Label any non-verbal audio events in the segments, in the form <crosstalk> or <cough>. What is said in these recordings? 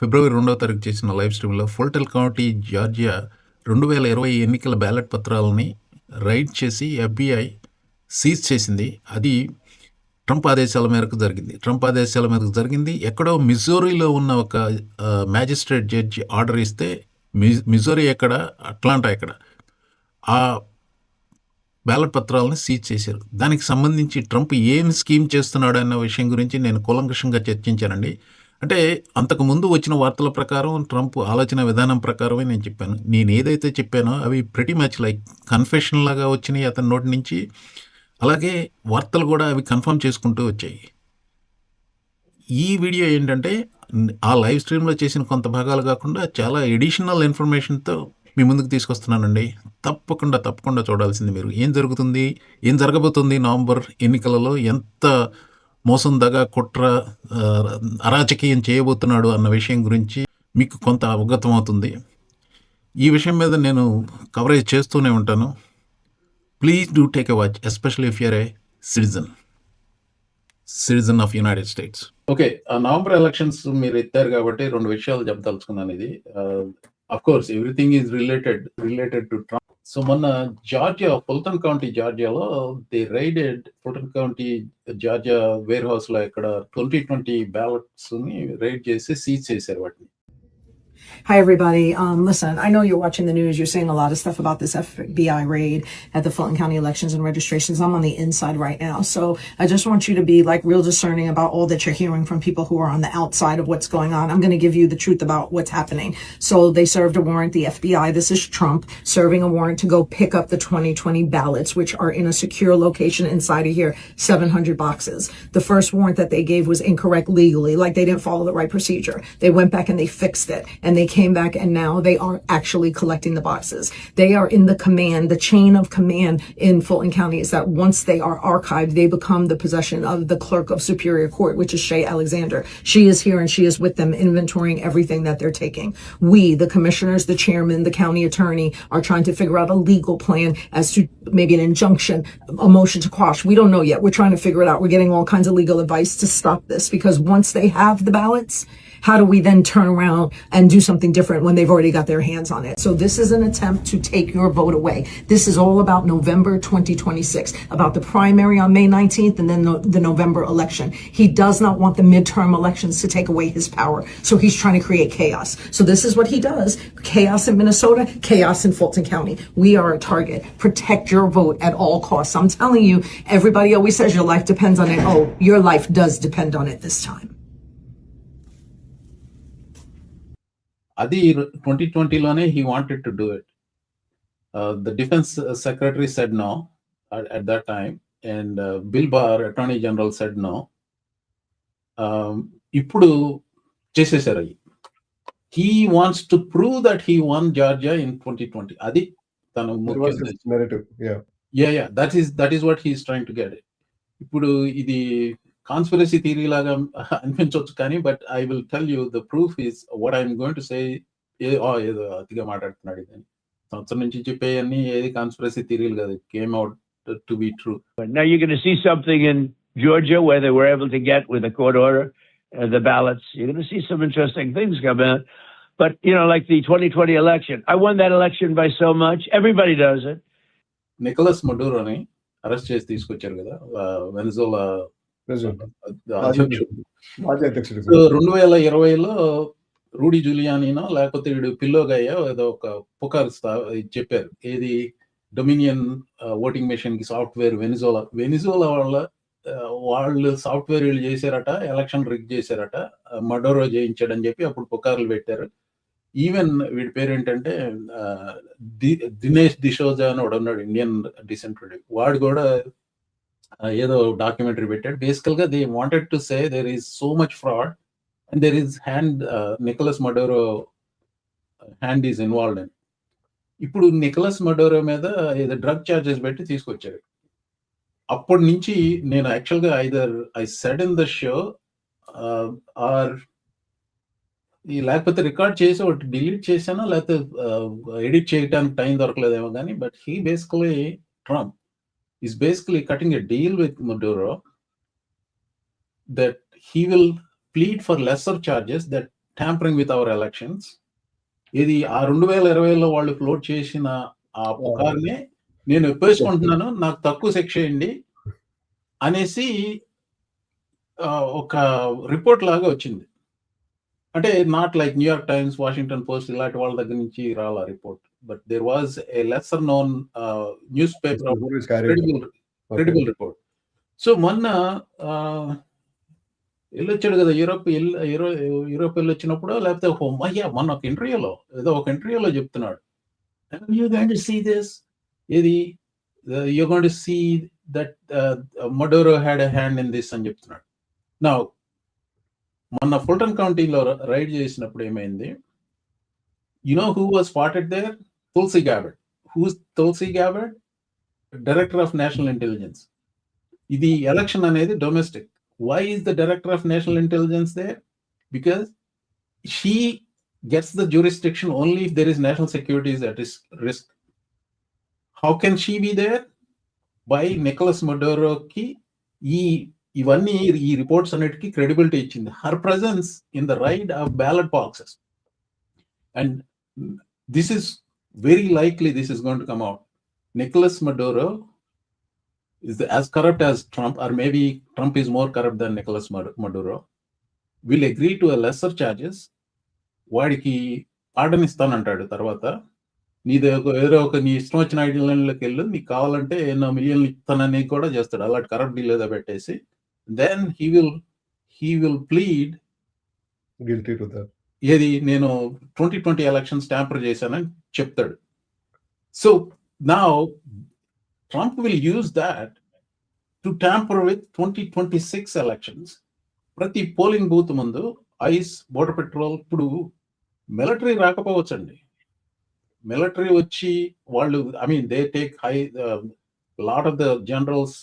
ఫిబ్రవరి రెండవ తారీఖు చేసిన లైవ్ స్ట్రీమ్లో ఫుల్టెల్ కౌంటీ జార్జియా రెండు వేల ఇరవై ఎన్నికల బ్యాలెట్ పత్రాలని రైడ్ చేసి ఎఫ్బిఐ సీజ్ చేసింది. అది ట్రంప్ ఆదేశాల మేరకు జరిగింది. ట్రంప్ ఆదేశాల మేరకు జరిగింది. ఎక్కడో మిజోరీలో ఉన్న ఒక మ్యాజిస్ట్రేట్ జడ్జి ఆర్డర్ ఇస్తే మి మిజోరీ ఎక్కడ? అట్లాంటా ఎక్కడ? ఆ బ్యాలెట్ పత్రాలను సీజ్ చేశారు. దానికి సంబంధించి ట్రంప్ ఏం స్కీమ్ చేస్తున్నాడు అన్న విషయం గురించి నేను కూలంకషంగా చర్చించానండి. అంటే అంతకు ముందు వచ్చిన వార్తల ప్రకారం ట్రంప్ ఆలోచన విధానం ప్రకారమే నేను చెప్పాను. నేను ఏదైతే చెప్పానో అవి ప్రతి మ్యాచ్ లైక్ కన్ఫెషన్ లాగా వచ్చినాయి అతని నోటి నుంచి. అలాగే వార్తలు కూడా అవి కన్ఫర్మ్ చేసుకుంటూ వచ్చాయి. ఈ వీడియో ఏంటంటే ఆ లైవ్ స్ట్రీమ్లో చేసిన కొంత భాగాలు కాకుండా చాలా ఎడిషనల్ ఇన్ఫర్మేషన్తో మీ ముందుకు తీసుకొస్తున్నానండి. తప్పకుండా తప్పకుండా చూడాల్సింది మీరు. ఏం జరుగుతుంది? ఏం జరగబోతుంది నవంబర్ ఎన్నికలలో? ఎంత మోసం దగా కుట్ర అరాచకీయం చేయబోతున్నాడు అన్న విషయం గురించి మీకు కొంత అవగతం అవుతుంది. ఈ విషయం మీద నేను కవరేజ్ చేస్తూనే ఉంటాను. Please do take a watch especially if your a citizen citizen of United States okay November elections మీరు ఎత్తారు కాబట్టి రెండు విషయాలు చెప్పదలుచుకున్నాను ఇది. Of course everything is related related to Trump so మొన్న Georgia Fulton County జార్జియాలో the raided Fulton County Georgia wear హౌస్లో ఇక్కడ ట్వంటీ ట్వంటీ బ్యాలెట్స్ని రైడ్ చేసి సీజ్ చేశారు వాటిని. Hi, everybody. Um, listen, I know you're watching the news. You're seeing a lot of stuff about this FBI raid at the Fulton County elections and registrations. I'm on the inside right now. So I just want you to be like real discerning about all that you're hearing from people who are on the outside of what's going on. I'm going to give you the truth about what's happening. So they served a warrant, the FBI, this is Trump, serving a warrant to go pick up the 2020 ballots, which are in a secure location inside of here, 700 boxes. The first warrant that they gave was incorrect legally, like they didn't follow the right procedure. They went back and they fixed it and they came back and now they are actually collecting the boxes. They are in the command, the chain of command in Fulton County is that once they are archived, they become the possession of the clerk of Superior Court, which is Shay Alexander. She is here and she is with them inventorying everything that they're taking. We, the commissioners, the chairman, the county attorney are trying to figure out a legal plan as to maybe an injunction, a motion to quash. We don't know yet. We're trying to figure it out. We're getting all kinds of legal advice to stop this because once they have the ballots, how do we then turn around and do something different when they've already got their hands on it? So this is an attempt to take your vote away. This is all about November 2026, about the primary on May 19th and then the, the November election. He does not want the midterm elections to take away his power. So he's trying to create chaos. So this is what he does. Chaos in Minnesota, chaos in Fulton County. We are a target. Protect your vote at all costs. I'm telling you, everybody always says your life depends on it. Oh, your life does depend on it this time. అది twenty ట్వంటీలోనే he wanted to do it the defence secretary said no at that time and Bill Barr attorney general said no ఇప్పుడు చేసేసారు అవి. He wants to prove that he won Georgia in twenty twenty అది తను yeah that is that is what he's trying to get ఇప్పుడు ఇది conspiracy theory లాగా అనిపించవచ్చు కానీ but I will tell you the proof is what I'm going to say ఏదో అతిగా మాట్లాడుతున్నాడు ఇది సంవత్సరం నుంచి చెప్పే అన్ని ఏది కాన్స్పిరసీ థియరీలు కాదు came out to be true But now you're going to see something in Georgia where they were able to get with a court order uh, the ballots. You're going to see some interesting things come out. But you know, like the 2020 election, I won that election by so much. Everybody does it. Nicolas మడూరోని arrest చేసి తీసుకొచ్చారు కదా వెనజోలా President. అధ్యక్షుడు మాజీ అధ్యక్షుడు. So రెండు వేల ఇరవైలో Rudy జూలియానీనో లేకపోతే వీడు పిల్లోగయ్యో ఏదో ఒక పుకార్ చెప్పారు. ఏది? డొమినియన్ ఓటింగ్ మెషిన్కి సాఫ్ట్వేర్ వెనిజోలా వెనిజోలా వాళ్ళ వాళ్ళు సాఫ్ట్వేర్ వీళ్ళు చేశారట ఎలక్షన్ రిగ్ చేశారట మడోరో చేయించాడని చెప్పి అప్పుడు పుకార్లు పెట్టారు. ఈవెన్ వీడి పేరు ఏంటంటే దినేష్ దిశోజా అని వాడు ఉన్నాడు ఇండియన్ డిసెంటెడ్ వాడు కూడా ఏదో డాక్యుమెంటరీ పెట్టాడు. బేసికల్గా they wanted to say there is so much fraud and there is hand Nicolas Maduro hand is involved అని ఇప్పుడు నికోలస్ మడోరో మీద ఏదో డ్రగ్ చార్జెస్ పెట్టి తీసుకొచ్చారు అప్పటి నుంచి నేను యాక్చువల్గా either I said in the show or ఈ లేకపోతే రికార్డ్ చేసి ఒకటి డిలీట్ చేశాను లేకపోతే ఎడిట్ చేయడానికి టైం దొరకలేదేమో కానీ but he basically Trump is basically cutting a deal with Maduro that he will plead for lesser charges that tampering with our elections ఇది ఆ రెండు వేల ఇరవైలో వాళ్ళు ఫ్లోట్ చేసిన ఆ పుకార్ని నేను ఒప్పేసుకుంటున్నాను నాకు తక్కువ శిక్ష చేయండి అనేసి ఒక రిపోర్ట్ లాగా వచ్చింది. అంటే not like New York Times Washington Post ఇలాంటి వాళ్ళ దగ్గర నుంచి రాల report but there was a lesser known news paper Is carried. Credible Okay. Credible report so మొన్న ఆ, వెళ్ళొచ్చాడు కదా యూరోప్ ఎల్- యూరో యూరోప్ వెళ్ళొచ్చినప్పుడు లేకపోతే హోమ్ అయ్యా మొన్న ఒక ఇంటర్వ్యూలో ఏదో ఒక ఇంటర్వ్యూలో చెప్తున్నాడు. You going to see this ఇది you going to see that Maduro had a hand in this అని చెప్తున్నాడు. నా మొన్న ఫుల్టన్ కౌంటీలో రైడ్ చేసినప్పుడు ఏమైంది? You know who was spotted there Tulsi Gabbard who's Tulsi Gabbard director of national intelligence ఇది election అనేది domestic why is the director of national intelligence they because she gets the jurisdiction only if there is national securities at is risk how can she be there by Nicolas మొడోరోకి ఈ ఇవన్నీ ఈ reports అన్నిటికీ credibility ఇచ్చింది. Her presence in the raid of ballot boxes and this is very likely this is gonna to come out Nicolas Maduro is as corrupt as Trump, or maybe Trump is more corrupt than Nicolas Mad- Maduro, will agree to a lesser charges. వాడికి pardon ఇస్తానంటాడు తర్వాత. నీది ఒక ఏదో ఒక నీ ఇష్టం వచ్చిన ఐడియాలకి వెళ్ళు నీకు కావాలంటే ఎన్నో మిలియన్లు ఇస్తానని కూడా చేస్తాడు. అలాంటి కరప్ట్ డీల్ ఏదో పెట్టేసి then he will he will plead Guilty to that. ఏది నేను ట్వంటీ ట్వంటీ ఎలక్షన్స్ ట్యాంపర్ చేశానని చెప్తాడు. సో నా Trump will use that to tamper with twenty twenty six elections ప్రతి పోలింగ్ బూత్ ముందు ఐస్ బోర్డర్ పెట్రోల్ ఇప్పుడు మిలిటరీ రాకపోవచ్చండి. Military వచ్చి వాళ్ళు I mean they take high lot of the generals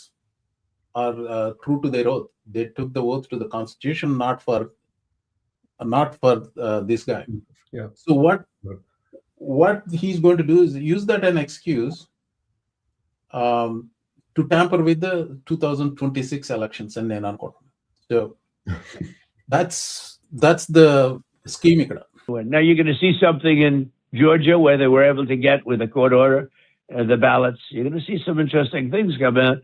are uh, true to their oath. They took the oath to the Constitution, not for not for uh, this guy. Yeah. So what what he's going to do is use that an excuse um, to tamper with the 2026 elections and then court. So <laughs> that's that's the scheme. Now you're going to see something in Georgia where they were able to get with a court order uh, the ballots. You're going to see some interesting things come out.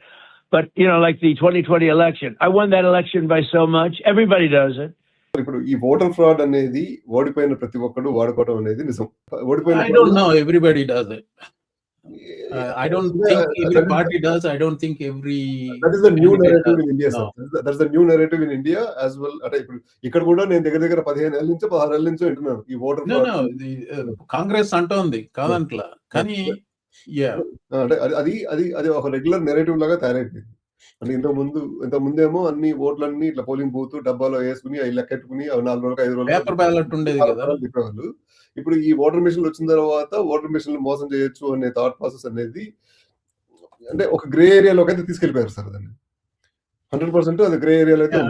but you know, like the 2020 election, I won that election by so much. Everybody does it. ఇప్పుడు ఈ voter fraud అనేది ఓడిపోయిన ప్రతి ఒక్కరు వాడుకోవడం అనేది నిజం. ఓడిపోయిన పార్టీ డస్ ఇక్కడ కూడా నేను దగ్గర దగ్గర 15 ఏళ్ళ నుంచి 16 ఏళ్ళ నుంచి ఉంటున్నాను ఈ కాంగ్రెస్ అంటోంది కాదంట్లా. కానీ అంటే అది అది అది ఒక రెగ్యులర్ నెరేటివ్ లాగా తయారైపోయింది. అంటే ఇంత ముందు ఇంత ముందేమో అన్ని ఓట్లన్నీ ఇట్లా పోలింగ్ బూత్ డబ్బాలో వేసుకుని అవి లెక్కెట్టుకుని అవి నాలుగు రోజులకు ఐదు రోజులు పేపర్ బ్యాలెట్ ఉండేది కదా. చెప్పేవాళ్ళు. ఇప్పుడు ఈ ఓటర్ మిషన్ వచ్చిన తర్వాత ఓటర్ మిషన్ మోసం చేయొచ్చు అనే థాట్ ప్రాసెస్ అనేది అంటే ఒక గ్రే ఏరియాలోకి అయితే తీసుకెళ్ళిపోయారు సార్ దాన్ని. హండ్రెడ్ పర్సెంట్ అది గ్రే ఏరియాలో అయితే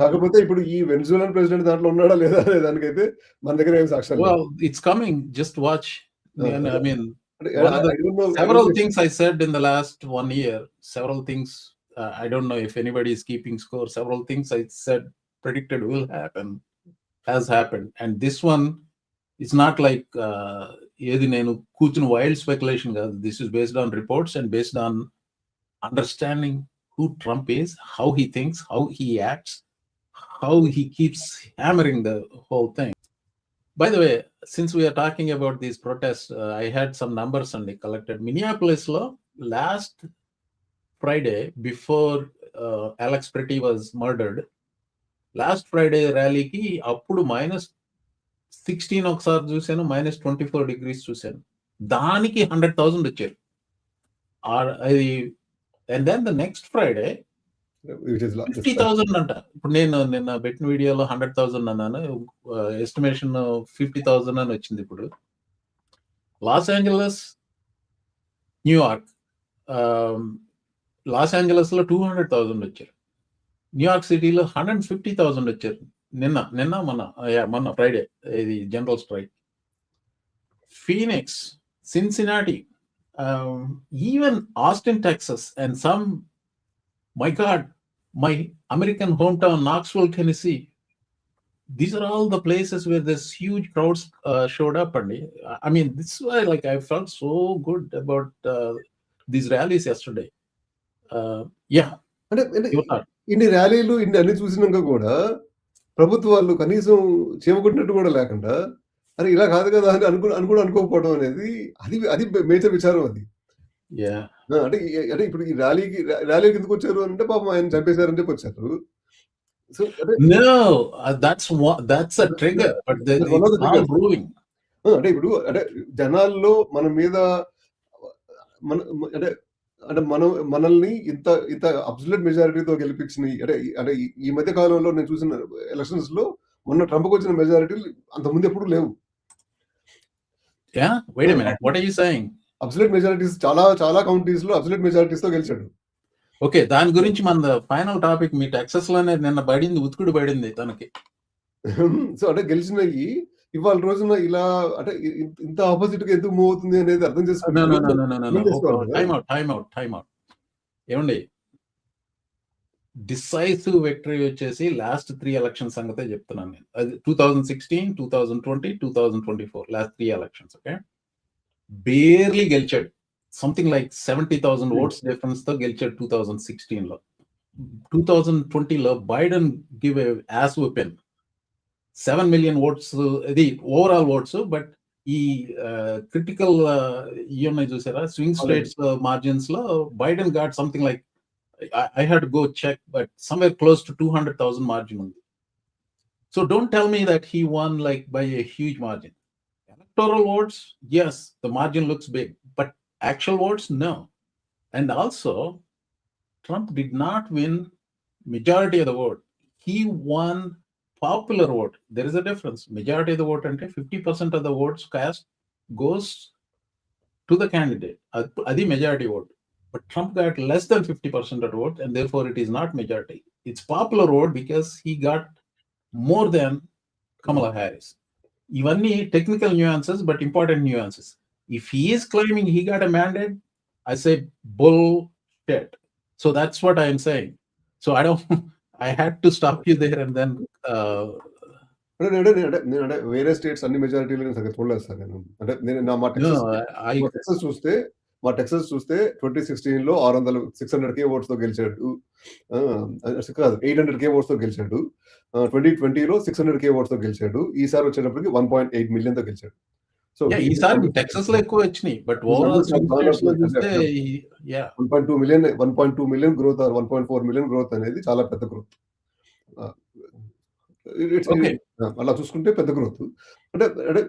కాకపోతే ఇప్పుడు ఈ వెన్జులన్ ప్రెసిడెంట్ దాంట్లో ఉన్నాడా లేదా దానికైతే మన దగ్గర ఏం సాక్ష్యాలు లేవు. Well, it's coming. Just watch. Yeah, And, yeah. I mean, అంటే one of the- I don't know- I several don't know- things I said in the last one year. Several things. Uh, I don't know if anybody is keeping score. Several things I said predicted will happen has happened, and this one is not like uh, ఏది నేను కూర్చుని wild speculation కాదు this is based on reports and based on understanding who Trump is how he thinks how he acts how he keeps hammering the whole thing. By the way since we're talking about these protest I had some numbers అండి collected మినియాపులిస్లో last Friday before Alex Pretti was murdered last Friday ర్యాలీకి అప్పుడు minus sixteen ఒకసారి చూశాను minus twenty four degrees చూశాను. దానికి hundred thousand వచ్చారు. And then the next Friday fifty thousand అంట. ఇప్పుడు నేను నిన్న పెట్టిన వీడియోలో హండ్రెడ్ థౌసండ్ అన్నాను. ఎస్టిమేషన్ ఫిఫ్టీ థౌసండ్ అని వచ్చింది ఇప్పుడు. Los Angeles New York Los ఏంజలస్లో two hundred thousand వచ్చారు. న్యూయార్క్ సిటీలో హండ్రెడ్ ఫిఫ్టీ థౌసండ్ వచ్చారు. నిన్న నిన్న మన మొన్న ఫ్రైడే ఇది general strike. Phoenix Cincinnati even Austin Texas and some my god my American hometown, Knoxville, Tennessee, these are all the places where this huge crowds uh, showed up and i mean this is why like i felt so good about uh, these rallies yesterday uh, yeah అంటే. ఇన్ని ర్యాలీలు ఇన్ని అన్ని చూసినాక కూడా ప్రభుత్వాలు కనీసం చేమకుంటున్నట్టు కూడా లేకుండా అరే ఇలా కాదు కదా అని అనుకు అనుకోకపోవడం అనేది అది అది మేజర్ విచారం అది yeah ఆ, అంటే అంటే ఇప్పుడు ఈ ర్యాలీకి ర్యాలీకి ఎందుకు వచ్చారు అంటే పాపం ఆయన చంపేశారని చెప్పి వచ్చారు. సో uh, అంటే ఇప్పుడు అంటే జనాల్లో మన మీద మన అంటే అంటే మనం మనల్ని ఇంత ఇంత అబ్సల్యూట్ మెజారిటీతో గెలిపించిన అంటే ఈ- అంటే ఈ- మధ్య కాలంలో నేను చూసిన ఎలక్షన్స్లో మొన్న ట్రంప్కి వచ్చిన మెజారిటీలు అంత ముందు ఎప్పుడు లేవు. Yeah? Wait a minute. What are you saying? Absolute majorities చాలా చాలా కౌంటీస్లో అబ్సల్యూట్ మెజారిటీస్తో గెలిచాడు. ఓకే దాని గురించి మన ఫైనల్ టాపిక్ మీ టెక్సస్లోనే నిన్న పడింది ఉతుకుడు పడింది తనకి. సో అంటే గెలిచినవి ఇవాళ రోజున ఇలా అంటే ఇంత ఆపోజిట్గా ఎందుకు మూవ్ అవుతుంది అనేది అర్థం అవుట్ ఏమండి? డిసైసివ్ విక్టరీ వచ్చేసి లాస్ట్ త్రీ ఎలక్షన్ సంగతే చెప్తున్నాను నేను. అది two thousand sixteen two thousand twenty two thousand twenty four last three elections okay barely గెలిచాడు something like seventy thousand Hmm. Votes డిఫరెన్స్తో గెలిచాడు టూ థౌజండ్ సిక్స్టీన్లో టూ థౌజండ్ ట్వంటీలో Biden give us open seven million votes ఇది overall votes but ఈ critical ఉన్నాయి చూసారా? Swing states మార్జిన్స్లో Biden got something like I had go check but somewhere close to two hundred thousand margin ఉంది. So don't tell me that he won like by a huge margin electoral votes, yes, the margin looks big, but actual votes, no. And also, Trump did not win majority of the vote. He won popular vote. There is a difference. Majority of the vote and 50% of the votes cast goes to the candidate, the majority vote. But Trump got less than 50% of the vote, and therefore it is not majority. It's popular vote because he got more than Kamala Harris. ఇవన్నీ technical nuances but important nuances if he is claiming he got a mandate, I say bullshit. So that's what I'm saying. So I don't. I had to stop you there and then. Uh, అంటే నేను అంటే నేను- నేను అంటే వేరే states అన్ని మెజారిటీలు నేను సగం చూడలేదు సార్ నేను అంటే నేను నా మా no, టెక్సస్ I. మా టెక్సస్ చూస్తే మా టెక్సస్ చూస్తే ట్వంటీ సిక్స్టీన్లో ఆరు వందలు సిక్స్ హండ్రెడ్ కే ఓట్స్తో గెలిచాడు కాదు ఎయిట్ హండ్రెడ్ కే ఓట్స్తో గెలిచాడు ట్వంటీ ట్వంటీలో సిక్స్ హండ్రెడ్ కే ఓట్స్తో గెలిచాడు. ఈసారి వచ్చేటప్పటికి వన్ పాయింట్ ఎయిట్ మిలియన్తో గెలిచాడు సో ఈసారి టెక్సస్లో ఎక్కువ వచ్చినాయి but one point two million one point two million growth or one point four million growth అనేది చాలా పెద్ద గ్రోత్. అలా చూసుకుంటే పెద్ద గ్రోత్. అంటే అంటే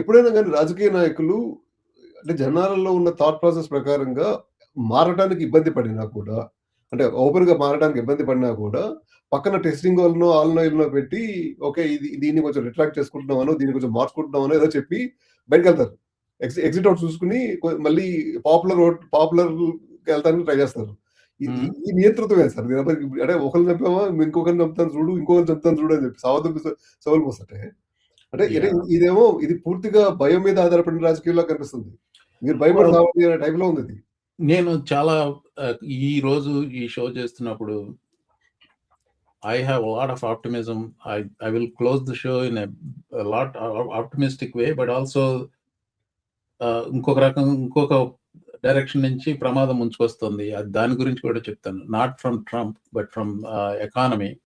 ఎప్పుడైనా కానీ రాజకీయ నాయకులు అంటే జనాలలో ఉన్న థాట్ ప్రాసెస్ ప్రకారంగా మారడానికి ఇబ్బంది పడినా కూడా అంటే ఓపెన్గా మారడానికి ఇబ్బంది పడినా కూడా పక్కన టెస్టింగ్ వాళ్ళనో ఆల్నో ఇల్నో పెట్టి ఓకే ఇది దీన్ని కొంచెం రిట్రాక్ట్ చేసుకుంటున్నామనో దీన్ని కొంచెం మార్చుకుంటున్నామనో ఏదో చెప్పి బయటకు వెళ్తారు ఎగ్జిట్ అవుట్ చూసుకుని మళ్ళీ పాపులర్ ఓట్ పాపులర్ వెళ్తానికి ట్రై చేస్తారు. ఈ- నియంత్రితమే సార్. దీని అంటే ఒకరిని చంపామా ఇంకొకరిని చంపుతాను చూడు ఇంకొకరిని చంపుతాను చూడు అని చెప్పి సావతం సవాల్ పోస్తుంటే అంటే. ఇదేమో ఇది పూర్తిగా భయం మీద ఆధారపడిన రాజకీయాల్లో కనిపిస్తుంది. మీరు భయపడి Well- సావాలి అనే టైప్లో ఉంది ఇది. నేను చాలా ఈ రోజు ఈ షో చేస్తున్నప్పుడు I have lot of optimism I I will close the show in lot optimistic way but also ఇంకొక రకం ఇంకొక డైరెక్షన్ నుంచి ప్రమాదం ముంచుకొస్తుంది. దాని గురించి కూడా చెప్తాను. Not from Trump but from economy